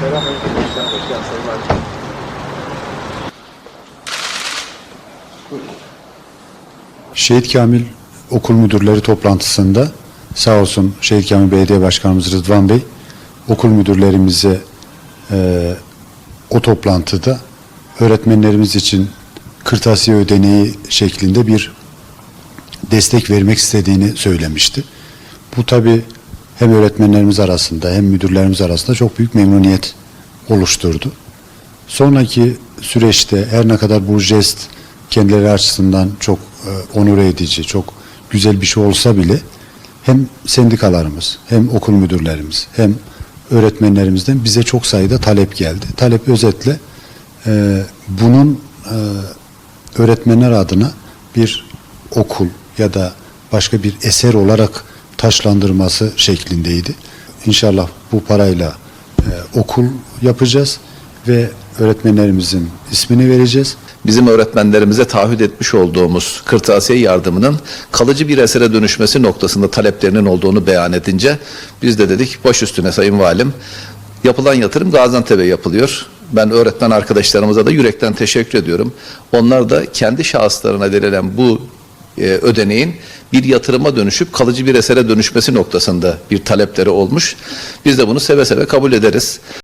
Selamünaleyküm. Hoş geldin. Şehit Kamil okul müdürleri toplantısında sağ olsun Şehit Kamil Belediye Başkanımız Rıdvan Bey okul müdürlerimize e, o toplantıda öğretmenlerimiz için kırtasiye ödeneği şeklinde bir destek vermek istediğini söylemişti. Bu tabi hem öğretmenlerimiz arasında hem müdürlerimiz arasında çok büyük memnuniyet oluşturdu. Sonraki süreçte her ne kadar bu jest kendileri açısından çok e, onur edici, çok güzel bir şey olsa bile hem sendikalarımız, hem okul müdürlerimiz, hem öğretmenlerimizden bize çok sayıda talep geldi. Talep özetle e, bunun e, öğretmenler adına bir okul ya da başka bir eser olarak taşlandırması şeklindeydi. İnşallah bu parayla e, okul yapacağız ve öğretmenlerimizin ismini vereceğiz. bizim öğretmenlerimize taahhüt etmiş olduğumuz kırtasiye yardımının kalıcı bir esere dönüşmesi noktasında taleplerinin olduğunu beyan edince biz de dedik baş üstüne Sayın Valim yapılan yatırım Gaziantep'e yapılıyor. Ben öğretmen arkadaşlarımıza da yürekten teşekkür ediyorum. Onlar da kendi şahıslarına verilen bu e, ödeneğin bir yatırıma dönüşüp kalıcı bir esere dönüşmesi noktasında bir talepleri olmuş. Biz de bunu seve seve kabul ederiz.